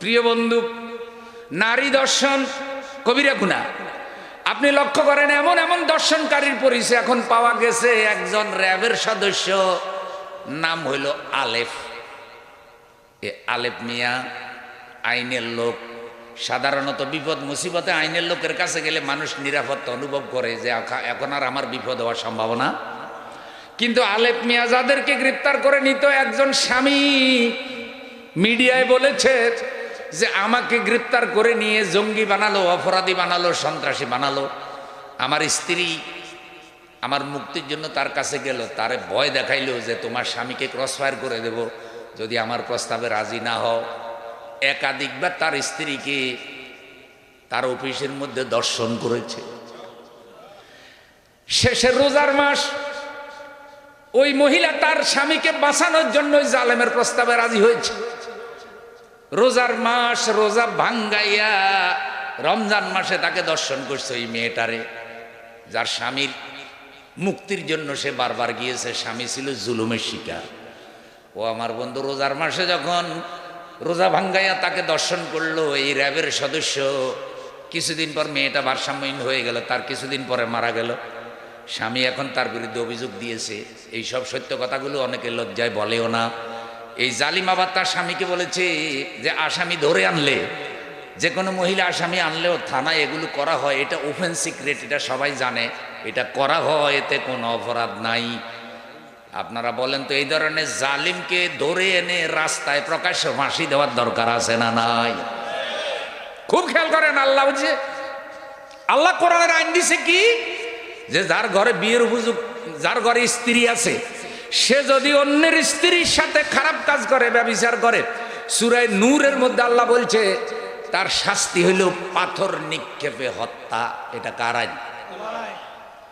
প্রিয় বন্ধু, নারী দর্শন কবিরা গুণা। আপনি লক্ষ্য করেন, এমন এমন দর্শনকারীর পরিচয় এখন পাওয়া গেছে। একজন র্যাবের সদস্য, নাম হইল আলেফ। এ আলেপ মিয়া আইনের লোক। সাধারণত বিপদ, মুসিবতে আইনের লোকের কাছে গেলে মানুষ নিরাপত্তা অনুভব করে যে এখন আর আমার বিপদ হওয়ার সম্ভাবনা। কিন্তু আলেপ মিয়া যাদেরকে গ্রেপ্তার করে নিত, একজন স্বামী মিডিয়ায় বলেছে যে আমাকে গ্রেপ্তার করে নিয়ে জঙ্গি বানালো, অপরাধী বানালো, সন্ত্রাসী বানালো, আমার স্ত্রী আমার মুক্তির জন্য তার কাছে গেল, তারে ভয় দেখাইলো যে তোমার স্বামীকে ক্রসফায়ার করে দেব, যদি আমার প্রস্তাবে রাজি না হও। একাধিকবার তার স্ত্রীকে তার অফিসের মধ্যে দর্শন করেছে। শেষের রোজার মাস, ওই মহিলা তার স্বামীকে বাঁচানোর জন্য জালেমের প্রস্তাবে রাজি হয়েছে। রোজার মাস রোজা ভাঙ্গাইয়া রমজান মাসে তাকে দর্শন করছে ওই মেয়েটারে, যার স্বামীর মুক্তির জন্য সে বারবার গিয়েছে, স্বামী ছিল জুলুমের শিকার। ও আমার বন্ধু, রোজার মাসে যখন রোজা ভাঙ্গাইয়া তাকে দর্শন করল এই র্যাবের সদস্য, কিছুদিন পর মেয়েটা ভারসাম্যহীন হয়ে গেল, তার কিছুদিন পরে মারা গেল। স্বামী এখন তার বিরুদ্ধে অভিযোগ দিয়েছে। এই সব সত্য কথাগুলো অনেকে লজ্জায় বলেও না। এই জালিম আবার তার স্বামীকে বলেছে যে আসামি ধরে আনলে, যে কোনো মহিলা আসামি আনলেও থানায় এগুলো করা হয়, এটা ওপেন সিক্রেট এটা সবাই জানে, এটা করা হয়, এতে কোনো অপরাধ নাই। আপনারা বলেন তো এই ধরনের জালিমকে ধরে এনে রাস্তায় প্রকাশ্য ফাঁসি দেওয়ার দরকার আছে না নাই? খুব খেয়াল করেন আল্লাহ বুঝছে আল্লাহ কোরআনের আইন দিছে কি? যে যার ঘরে বিয়ের উপযুক্ত, যার ঘরে স্ত্রী আছে সে যদি অন্যের স্ত্রীর সাথে খারাপ কাজ করে, ব্যবচার করে, সুরায় নূরের মধ্যে আল্লাহ বলছে, তার শাস্তি হইল পাথর নিক্ষেপে হত্যা। এটা কার আইন?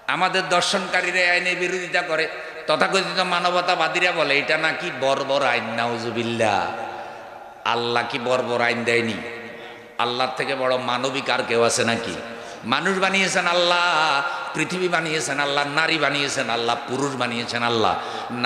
আমাদের দর্শনকারীরা আইনের বিরোধিতা করে। তথাকথিত মানবতাবাদীরা বলে, এটা নাকি বর্বর আইন নাউজুবিল্লা আল্লাহ কি বর্বর আইন দেয়নি? আল্লাহর থেকে বড় মানবিক আর কেউ আছে নাকি? মানুষ বানিয়েছেন আল্লাহ, পৃথিবী বানিয়েছেন আল্লাহ, নারী বানিয়েছেন আল্লাহ, পুরুষ বানিয়েছেন আল্লাহ।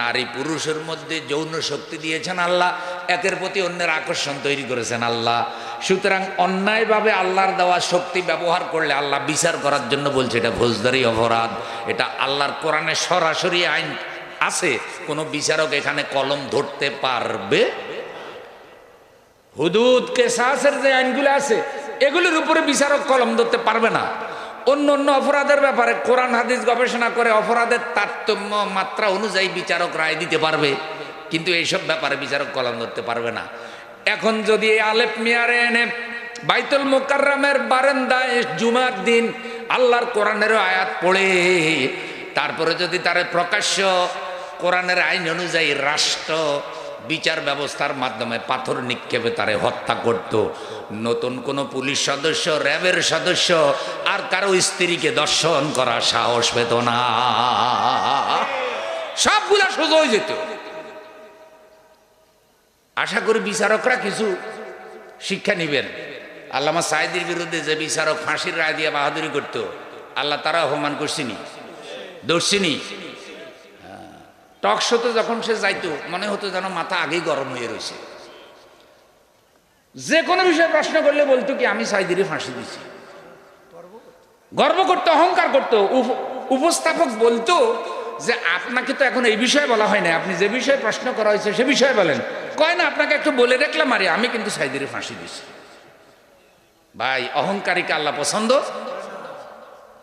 নারী পুরুষের মধ্যে যৌন শক্তি দিয়েছেন আল্লাহ, একের প্রতি অন্যের আকর্ষণ তৈরি করেছেন আল্লাহ। সুতরাং অন্যায়ভাবে আল্লাহর দেওয়া শক্তি ব্যবহার করলে আল্লাহ বিচার করার জন্য বলছে, এটা ফৌজদারি অপরাধ, এটা আল্লাহর কোরআনে সরাসরি আইন আছে, কোনো বিচারক এখানে কলম ধরতে পারবে? হুদুদ, কেসাসের যে আইনগুলো আছে এগুলোর উপরে বিচারক কলম ধরতে পারবে না। অন্য অন্য অপরাধের ব্যাপারে কোরআন, হাদিস গবেষণা করে অপরাধের তারতম্য মাত্রা অনুযায়ী বিচারক রায় দিতে পারবে, কিন্তু এইসব ব্যাপারে বিচারক কলম ধরতে পারবে না। এখন যদি আলেপ মিয়ারে এনে বাইতুল মোকাররামের বারান্দায় জুমার দিন আল্লাহর কোরআনের আয়াত পড়ে, তারপরে যদি তার প্রকাশ্য কোরআনের আইন অনুযায়ী রাষ্ট্র বিচার ব্যবস্থার মাধ্যমে পাথর নিক্ষেপে তারে হত্যা করত। নতুন কোনো পুলিশ সদস্য, র্যাবের সদস্য, আর কারও স্ত্রীকে দর্শন করা সাহস পেত না। সবগুলা সোজা হয়ে যেত। আশা করি বিচারকরা কিছু শিক্ষা নিবেন। আল্লামা সাইদির বিরুদ্ধে যে বিচারক ফাঁসির রায় দিয়ে বাহাদুরি করত, আল্লাহ তারা অপমান করছিনি দর্শিনী টক শোতে যখন সে যাইতো, মনে হতো যেন মাথা আগেই গরম হয়ে রয়েছে যে কোনো বিষয়ে প্রশ্ন করলে বলতো কি, আমি সাইদিরে ফাঁসি দিছি। গর্ব করতো, অহংকার করতো। উপস্থাপক বলতো যে, আপনাকে তো এখন এই বিষয়ে বলা হয় না আপনি যে বিষয়ে প্রশ্ন করা হয়েছে সে বিষয়ে বলেন। কয় না, আপনাকে একটু বলে রাখলাম আরে, আমি কিন্তু সাইদিরে ফাঁসি দিছি। ভাই, অহংকারীকে আল্লাহ পছন্দ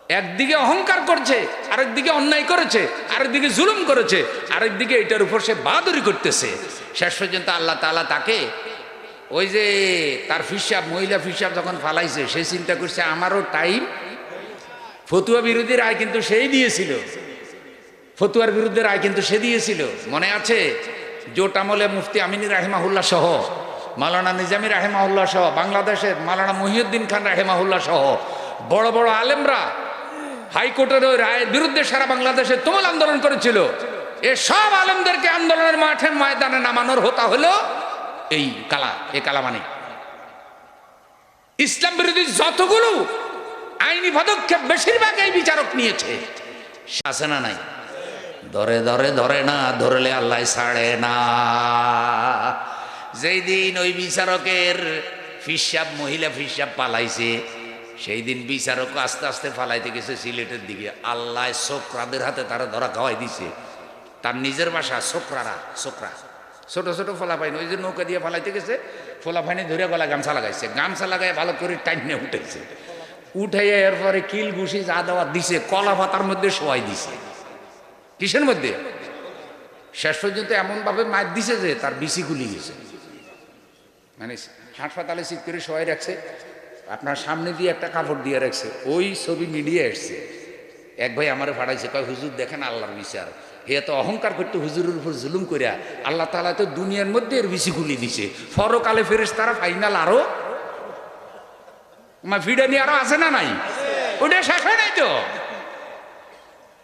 একদিকে অহংকার করছে, আরেকদিকে অন্যায় করেছে, আরেকদিকে জুলুম করেছে, আরেকদিকে এটার উপর সে বাহাদুরি করতেছে। শেষ পর্যন্ত আল্লাহ তাআলা তাকে ওই যে তার ফিসাব মহিলা ফিসাব যখন ফালাইছে, সে চিন্তা করছে, আমারও টাইম? ফতুয়া বিরোধী রায় কিন্তু সেই দিয়েছিল। ফতুয়ার বিরুদ্ধে রায় কিন্তু সে দিয়েছিল। মনে আছে জোট আমলে মুফতি আমিনী রাহেমাহুল্লাহ সহ, মালানা নিজামী রাহেমাহুল্লাহ সহ, বাংলাদেশের মালানা মহিউদ্দিন খান রাহেমাহুল্লাহ সহ, বড় বড় আলেমরা হাইকোর্টের ওই রায়ের বিরুদ্ধে সারা বাংলাদেশে তুমুল আন্দোলন করেছিল। এ সব আলেমদেরকে আন্দোলনের মাঠে ময়দানে নামানোর হতা হলো এই কালা, এ কালা মানে ইসলাম বিরোধী যতগুলো আইনি পদক্ষেপ বেশিরভাগ এই বিচারক নিয়েছে। আছে না নাই? ধরে ধরে ধরে না, ধরলে আল্লাহ ছাড়ে না। যেই দিন ওই বিচারকের ফিসাব, মহিলা ফিসাব পালাইছে সেই দিন বিচারক আস্তে আস্তে ফালাইতে গেছে সিলেটের দিকে। আল্লাহ সোকরাদের হাতে তারা ধরা খাওয়াই দিছে। তার নিজের বাসা সোকরারা সোকরা ছোট ছোট ফলা পাইনি, ওই যে নৌকা দিয়ে ফালাইতে গেছে, ফলা পাইনি ধরে গলা গামছা লাগাইছে। গামছা লাগাই ভালো করে টাইনে উঠেছে উঠাইয়া এরপরে কিল ঘুষি যা দেওয়া দিছে, কলা পাতার মধ্যে শোয়াই দিছে। কিসের মধ্যে? শেষ পর্যন্ত এমনভাবে মার দিছে যে তার বিসি খুলে গেছে। মানে হাসপাতালে সিট করে শোয়াই রাখছে। আপনার সামনে দিয়ে একটা কাপড় দিয়ে রাখছে, ওই ছবি মিডিয়ে এসছে এক ভাই আমারে ফাড়াইছে, কয়, হুজুর, দেখেন আল্লাহর বিচার। হে এত অহংকার করতে হুজুরের উপর জুলুম করিয়া আল্লাহ তালা তো দুনিয়ার মধ্যে এর বেশি গুলি দিছে। ফরকালে ফেরেস তারা ফাইনাল আরও। মা আরও আছে না নাই? ওটা শেষ হয় নাই তো?